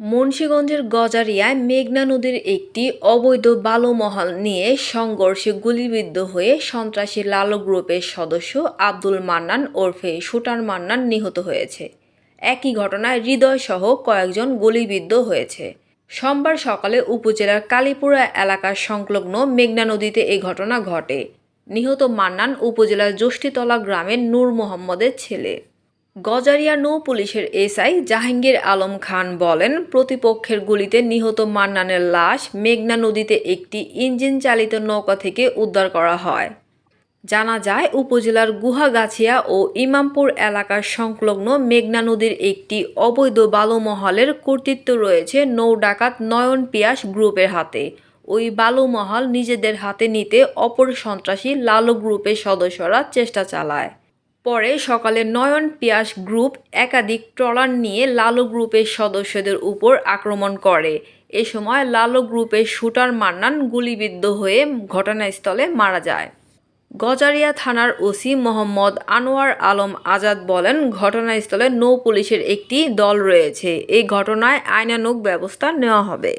মুন্সিগঞ্জের গজারিয়ায় মেঘনা নদীর একটি অবৈধ বালুমহাল নিয়ে সংঘর্ষে গুলিবিদ্ধ হয়ে সন্ত্রাসী লালু গ্রুপের সদস্য আব্দুল মান্নান ওরফে শুটার মান্নান নিহত হয়েছে। একই ঘটনায় হৃদয়সহ কয়েকজন গুলিবিদ্ধ হয়েছে। সোমবার সকালে উপজেলার কালীপুরা এলাকার সংলগ্ন মেঘনা নদীতে এই ঘটনা ঘটে। নিহত মান্নান উপজেলার জ্যোষ্ঠীতলা গ্রামের নূর মোহাম্মদের ছেলে। গজারিয়া নৌ পুলিশের এসআই জাহাঙ্গীর আলম খান বলেন, প্রতিপক্ষের গুলিতে নিহত মান্নানের লাশ মেঘনা নদীতে একটি ইঞ্জিন চালিত নৌকা থেকে উদ্ধার করা হয়। জানা যায়, উপজেলার গুহাগাছিয়া ও ইমামপুর এলাকার সংলগ্ন মেঘনা নদীর একটি অবৈধ বালুমহলের কর্তৃত্ব রয়েছে নৌ ডাকাত নয়ন পিয়াস গ্রুপের হাতে। ওই বালুমহল নিজেদের হাতে নিতে অপর সন্ত্রাসী লালু গ্রুপের সদস্যরা চেষ্টা চালায়। পরে সকালে নয়ন পিয়াস গ্রুপ একাধিক ট্রলার নিয়ে লালু গ্রুপের সদস্যদের উপর আক্রমণ করে। এ সময় লালু গ্রুপের শুটার মান্নান গুলিবিদ্ধ হয়ে ঘটনাস্থলে মারা যায়। গজারিয়া থানার ওসি মোহাম্মদ আনোয়ার আলম আজাদ বলেন, ঘটনাস্থলে নৌ পুলিশের একটি দল রয়েছে। এই ঘটনায় আইনানুগ ব্যবস্থা নেওয়া হবে।